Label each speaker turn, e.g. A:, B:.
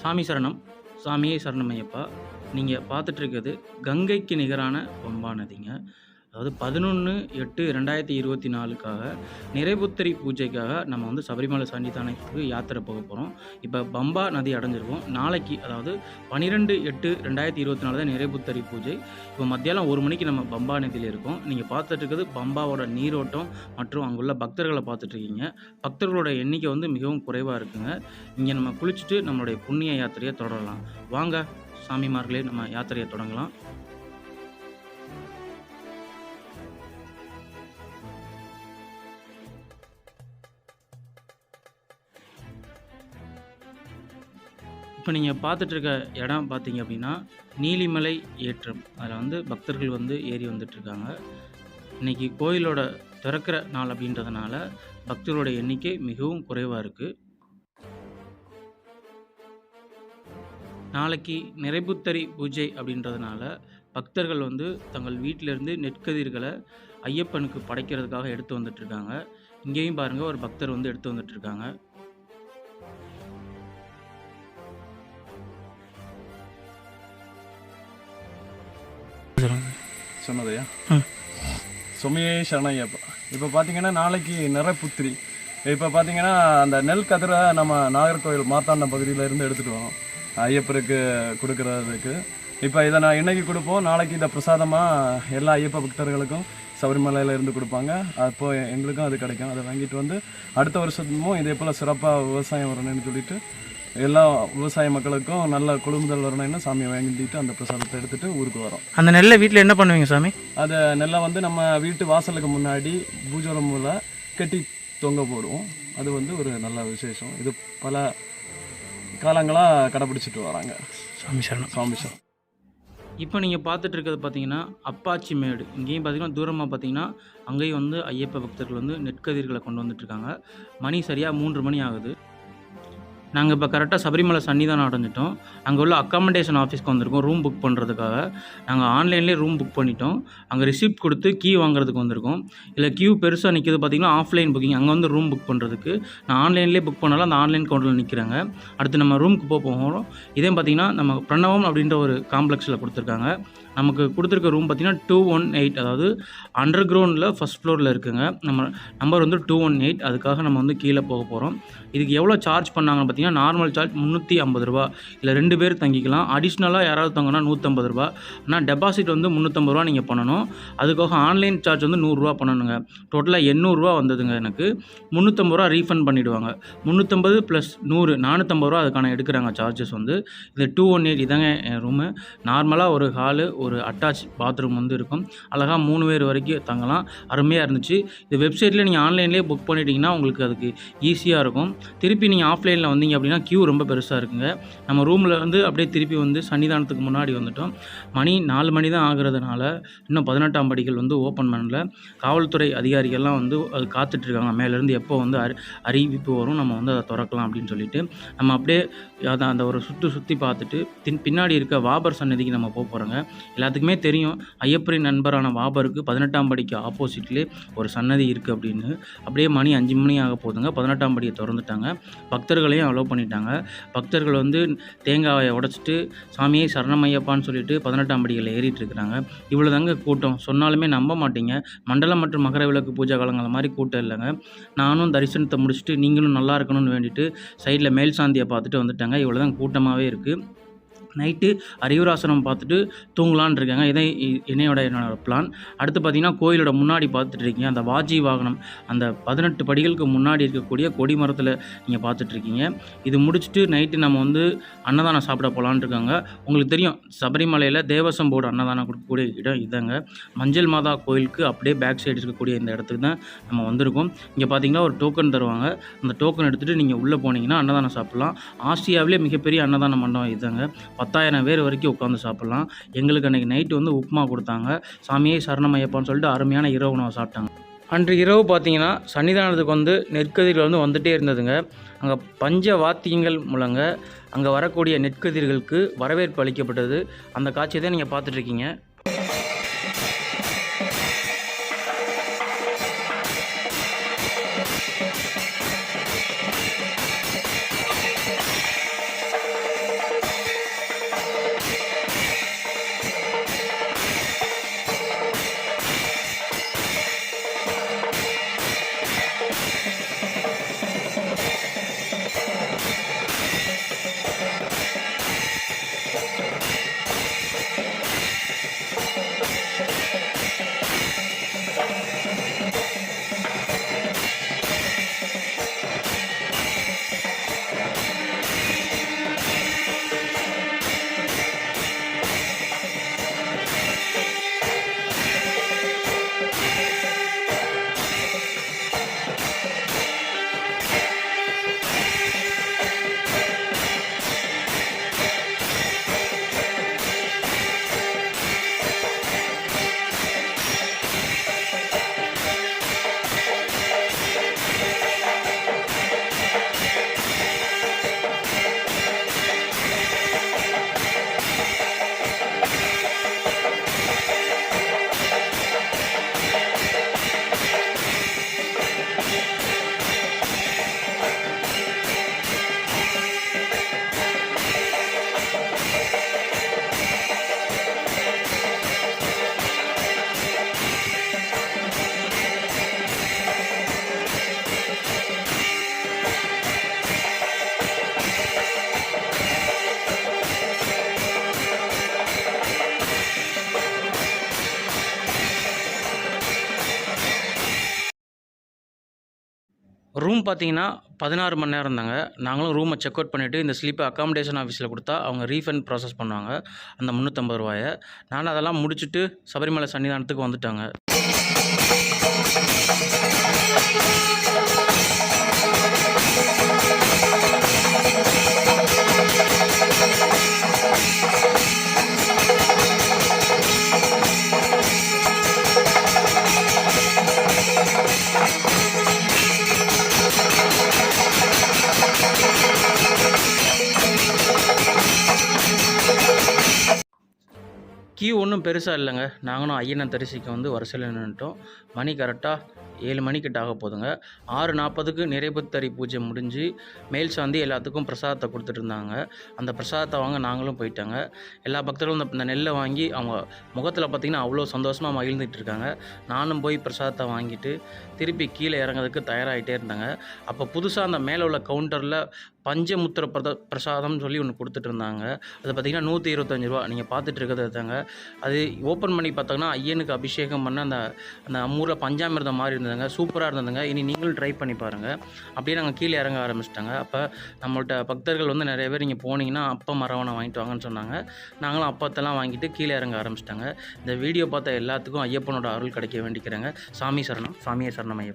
A: சாமி சரணம். சாமியே சரணம் ஐயப்பா. நீங்கள் பார்த்துட்ருக்கிறது கங்கைக்கு நிகரான பம்பா நதிங்க அதாவது பதினொன்று எட்டு ரெண்டாயிரத்தி இருபத்தி நாலுக்காக நிறைபுத்தரி பூஜைக்காக நம்ம வந்து சபரிமலை சன்னிதானத்துக்கு யாத்திரை போக போகிறோம் இப்போ பம்பா நதி அடைஞ்சிருக்கோம். நாளைக்கு அதாவது பன்னிரெண்டு எட்டு ரெண்டாயிரத்தி இருபத்தி நாலு தான் நிறைபுத்தரி பூஜை. இப்போ மத்தியானம் ஒரு மணிக்கு நம்ம பம்பா நதியில் இருக்கோம். நீங்கள் பார்த்துட்டு இருக்கிறது பம்பாவோட நீரோட்டம் மற்றும் அங்குள்ள பக்தர்களை பார்த்துட்ருக்கீங்க பக்தர்களோட எண்ணிக்கை வந்து மிகவும் குறைவாக இருக்குங்க. இங்கே நம்ம குளிச்சுட்டு நம்மளுடைய புண்ணிய யாத்திரையை தொடரலாம். வாங்க சாமிமார்களே நம்ம யாத்திரையை தொடங்கலாம். இப்போ நீங்கள் பார்த்துட்ருக்க இடம் பார்த்தீங்க அப்படின்னா நீலிமலை ஏற்றம். அதில் வந்து பக்தர்கள் வந்து ஏறி வந்துட்டுருக்காங்க இன்றைக்கி கோயிலோட திறக்கிற நாள் அப்படின்றதுனால பக்தர்களோட எண்ணிக்கை மிகவும் குறைவாக இருக்குது நாளைக்கு நிறைபுத்தரி பூஜை அப்படின்றதுனால பக்தர்கள் வந்து தங்கள் வீட்டிலேருந்து நெற்கதிர்களை ஐயப்பனுக்கு படைக்கிறதுக்காக எடுத்து வந்துட்டுருக்காங்க இங்கேயும் பாருங்கள் ஒரு பக்தர் வந்து எடுத்து வந்துட்டுருக்காங்க
B: சொன்னதையா. சுமையே சரணையப்பா இப்போ பார்த்தீங்கன்னா நாளைக்கு நிறப்புத்திரி இப்போ பார்த்தீங்கன்னா அந்த நெல் கதிரை நம்ம நாகர்கோவில் மார்த்தாண்டம் பகுதியில் இருந்து எடுத்துகிட்டு வரோம். ஐயப்பருக்கு கொடுக்கறதுக்கு. இப்போ இதை நான் இன்னைக்கு கொடுப்போம். நாளைக்கு இதை பிரசாதமாக எல்லா ஐயப்ப பக்தர்களுக்கும் சபரிமலையில இருந்து கொடுப்பாங்க. அப்போ எங்களுக்கும் அது கிடைக்கும். அதை வாங்கிட்டு வந்து அடுத்த வருஷமும் இதே போல் சிறப்பாக விவசாயம் வரணும்னு சொல்லிட்டு எல்லா விவசாய மக்களுக்கும் நல்ல கொழுமுதல் வரணும்னு சாமியை வாங்கிட்டு அந்த பிரசாதத்தை எடுத்துட்டு ஊருக்கு வரோம்.
A: அந்த நெல்லை வீட்டில் என்ன பண்ணுவீங்க சாமி?
B: அதை நெல்லை வந்து நம்ம வீட்டு வாசலுக்கு முன்னாடி பூஜோரமுல கட்டி தொங்க போடுவோம். அது வந்து ஒரு நல்ல விசேஷம். இது பல காலங்களாக கடைப்பிடிச்சிட்டு வராங்க.
A: சாமி சரணம்.
B: சுவாமி சார்
A: இப்போ நீங்கள் பார்த்துட்டு இருக்கிறது பார்த்தீங்கன்னா அப்பாச்சி மேடு. இங்கேயும் பார்த்தீங்கன்னா தூரமாக பார்த்தீங்கன்னா அங்கேயும் வந்து ஐயப்ப பக்தர்கள் வந்து நெற்கதிர்களை கொண்டு வந்துட்டுருக்காங்க மணி சரியாக மூன்று மணி ஆகுது. நாங்கள் இப்போ கரெக்டாக சபரிமலை சன்னிதானம் அடைஞ்சிட்டோம். அங்கே உள்ள அக்காமடேஷன் ஆஃபீஸ்க்கு வந்திருக்கோம் ரூம் புக் பண்ணுறதுக்காக நாங்கள் ஆன்லைன்லேயே ரூம் புக் பண்ணிட்டோம். அங்கே ரிசிப்ட் கொடுத்து கீ வாங்குறதுக்கு வந்திருக்கோம். இல்லை கியூ பெருசாக நிற்கிது பார்த்திங்கன்னா ஆஃப்லைன் புக்கிங் அங்கே வந்து ரூம் புக் பண்ணுறதுக்கு நான் ஆன்லைன்லேயே புக் பண்ணாலும் அந்த ஆன்லைன் கவுண்டரில் நிற்கிறாங்க அடுத்து நம்ம ரூமுக்கு போக போகிறோம் இதே பார்த்தீங்கன்னா நம்ம பிரணவம் அப்படின்ற ஒரு காம்ப்ளெக்ஸில் கொடுத்துருக்காங்க. நமக்கு கொடுத்துருக்க ரூம் பார்த்தீங்கன்னா டூ ஒன் எயிட் அதாவது அண்டர் கிரவுண்டில் ஃபஸ்ட் ஃப்ளோரில் இருக்குங்க. நம்ம நம்பர் வந்து டூ ஒன் எயிட் அதுக்காக நம்ம வந்து கீழே போக போகிறோம் இதுக்கு எவ்வளோ சார்ஜ் பண்ணாங்கன்னு பார்த்தீங்கன்னா நார்மல் சார்ஜ் முந்நூற்றி ஐம்பது ரூபா. இல்லை ரெண்டு பேர் தங்கிக்கலாம். அடிஷ்னலாக யாராவது தங்கினா நூற்றம்பது ரூபா. ஆனால் டெபாசிட் வந்து முந்நூற்றம்பது ரூபா நீங்கள் பண்ணணும். அதுக்காக ஆன்லைன் சார்ஜ் வந்து நூறுரூவா பண்ணணுங்க. டோட்டலாக எண்ணூறுரூவா வந்ததுங்க எனக்கு. முந்நூற்றம்பது ரூபா ரீஃபண்ட் பண்ணிவிடுவாங்க முந்நூற்றம்பது ப்ளஸ் நூறு நானூற்றம்பது ரூபா அதுக்கான எடுக்கிறாங்க சார்ஜஸ் வந்து. இது டூ ஒன் எயிட் இதாங்க என் ரூமு நார்மலாக ஒரு ஹாலு ஒரு அட்டாச் பாத்ரூம் வந்து இருக்கும். அழகாக மூணு பேர் வரைக்கும் தங்கலாம். அருமையாக இருந்துச்சு. இது வெப்சைட்டில் நீங்கள் ஆன்லைன்லேயே புக் பண்ணிட்டீங்கன்னா உங்களுக்கு அதுக்கு ஈஸியாக இருக்கும். திருப்பி நீங்கள் ஆஃப்லைனில் வந்தீங்க அப்படின்னா க்யூ ரொம்ப பெருசாக இருக்குங்க. நம்ம ரூமில் வந்து அப்படியே திருப்பி வந்து சன்னிதானத்துக்கு முன்னாடி வந்துட்டோம். மணி நாலு மணி தான் ஆகுறதுனால இன்னும் பதினெட்டாம் படிகள் வந்து ஓப்பன் பண்ணல. காவல்துறை அதிகாரிகள்லாம் வந்து அது காத்துட்ருக்காங்க. மேலேருந்து எப்போ வந்து அறி அறிவிப்பு வரும் நம்ம வந்து அதை திறக்கலாம் அப்படின்னு சொல்லிட்டு நம்ம அப்படியே அதை அந்த ஒரு சுற்று சுற்றி பார்த்துட்டு பின் பின்னாடி இருக்க வாபர் சன்னதிக்கு நம்ம போக போகிறோங்க எல்லாத்துக்குமே தெரியும் ஐயப்பரின் நண்பரான வாபருக்கு பதினெட்டாம் படிக்கு ஆப்போசிட்லேயே ஒரு சன்னதி இருக்குது அப்படின்னு. அப்படியே மணி அஞ்சு மணி ஆக போதுங்க. பதினெட்டாம் படியை திறந்துட்டாங்க பக்தர்களையும் அலோவ் பண்ணிட்டாங்க. பக்தர்கள் வந்து தேங்காயை உடச்சிட்டு சாமியை சரணமையப்பான்னு சொல்லிட்டு பதினெட்டாம் படிகளில் ஏறிட்டு இருக்கிறாங்க. இவ்வளோ தாங்க கூட்டம். சொன்னாலுமே நம்ப மாட்டீங்க. மண்டலம் மற்றும் மகர விளக்கு பூஜை காலங்கள் மாதிரி கூட்டம் இல்லைங்க. நானும் தரிசனத்தை முடிச்சுட்டு நீங்களும் நல்லா இருக்கணும்னு வேண்டிட்டு சைடில் மேல் சாந்தியை பார்த்துட்டு வந்துட்டாங்க. இவ்வளோ தான் கூட்டமாகவே இருக்குது நைட்டு அரியூராசனம் பார்த்துட்டு தூங்கலான்னு இருக்காங்க. இதை இ- என்னையோட என்னோட பிளான் அடுத்து பார்த்தீங்கன்னா கோயிலோட முன்னாடி பார்த்துட்டு இருக்கீங்க. அந்த வாஜி வாகனம் அந்த பதினெட்டு படிகளுக்கு முன்னாடி இருக்கக்கூடிய கொடி மரத்தில் நீங்கள் பார்த்துட்டு இருக்கீங்க. இது முடிச்சுட்டு நைட்டு நம்ம வந்து அன்னதானம் சாப்பிட போகலான்னு இருக்காங்க. உங்களுக்கு தெரியும் சபரிமலையில் தேவசம் போர்டு அன்னதானம் கொடுக்கக்கூடிய இடம் இதாங்க மஞ்சள் மாதா கோயிலுக்கு அப்படியே பேக் சைடு இருக்கக்கூடிய இந்த இடத்துக்கு தான் நம்ம வந்திருக்கோம். இங்கே பார்த்தீங்கன்னா ஒரு டோக்கன் தருவாங்க. அந்த டோக்கன் எடுத்துகிட்டு நீங்கள் உள்ளே போனீங்கன்னா அன்னதானம் சாப்பிட்லாம். ஆசியாவிலே மிகப்பெரிய அன்னதான மண்டபம் இதுதாங்க. பத்தாயிரம் பேர் வரைக்கும் உட்காந்து சாப்பிட்லாம். எங்களுக்கு அன்றைக்கி நைட்டு வந்து உப்புமா கொடுத்தாங்க. சாமியே சரணமையப்பான்னு சொல்லிட்டு அருமையான இரவு உணவை சாப்பிட்டாங்க. அன்று இரவு பார்த்தீங்கன்னா சன்னிதானத்துக்கு வந்து நெற்கதிர்கள் வந்து வந்துட்டே இருந்ததுங்க. அங்கே பஞ்ச வாத்தியங்கள் மூலங்க அங்கே வரக்கூடிய நெற்கதிர்களுக்கு வரவேற்பு அளிக்கப்பட்டது. அந்த காட்சியை தான் நீங்கள் பார்த்துட்ருக்கீங்க ரூம் பார்த்தீங்கன்னா பதினாறு மணி நேரம் இருந்தாங்க நாங்களும் ரூமை செக் அவுட் பண்ணிவிட்டு இந்த ஸ்லீப்பை அக்காமடேஷன் ஆஃபீஸில் கொடுத்தா அவங்க ரீஃபண்ட் ப்ராசஸ் பண்ணுவாங்க. அந்த முந்நூற்றம்பது ரூபாயை. நான் அதெல்லாம் முடிச்சுட்டு சபரிமலை சன்னிதானத்துக்கு வந்துட்டாங்க. கியூ ஒன்றும் பெருசாக இல்லைங்க. நாங்களும் ஐயனை தரிசிக்க வந்து வரிசையில் நின்றுட்டோம் மணி கரெக்டாக ஏழு மணிக்கிட்ட ஆக போதுங்க. ஆறு நாற்பதுக்கு நிறைபுத்தரி பூஜை முடிஞ்சு மேல் சாந்தி எல்லாத்துக்கும் பிரசாதத்தை கொடுத்துட்டு இருந்தாங்க. அந்த பிரசாதத்தை வாங்க நாங்களும் போயிட்டாங்க. எல்லா பக்தர்களும் இந்த நெல்லை வாங்கி அவங்க முகத்தில் பார்த்திங்கன்னா அவ்வளோ சந்தோஷமாக மகிழ்ந்துட்டு இருக்காங்க. நானும் போய் பிரசாதத்தை வாங்கிட்டு திருப்பி கீழே இறங்குறதுக்கு தயாராகிட்டே இருந்தாங்க. அப்போ புதுசாக அந்த மேலே உள்ள கவுண்டரில் பஞ்சமுத்திர பிரத பிரசாதம்னு சொல்லி ஒன்று கொடுத்துட்டு இருந்தாங்க அது பார்த்திங்கன்னா நூற்றி இருபத்தஞ்சி ரூபா. நீங்கள் பார்த்துட்டு இருக்கிறது தாங்க அது ஓப்பன் பண்ணி பார்த்தோங்கன்னா ஐயனுக்கு அபிஷேகம் பண்ண அந்த அந்த அம்மூரில் பஞ்சாமிர்தம் மாதிரி இருந்ததுங்க. சூப்பராக இருந்ததுங்க. இனி நீங்களும் ட்ரை பண்ணி பாருங்கள் அப்படியே நாங்கள் கீழே இறங்க ஆரம்பிச்சிட்டாங்க. அப்போ நம்மள்ட்ட பக்தர்கள் வந்து நிறைய பேர் இங்கே போனீங்கன்னா அப்போ மரவணை வாங்கிட்டு வாங்கன்னு சொன்னாங்க. நாங்களும் அப்பத்தெல்லாம் வாங்கிட்டு கீழே இறங்க ஆரம்பிச்சிட்டாங்க. இந்த வீடியோ பார்த்த எல்லாத்துக்கும் ஐயப்பனோட அருள் கிடைக்க வேண்டிக்கிறேங்க. சாமி சரணம். சாமியை சரணம் ஐயப்பன்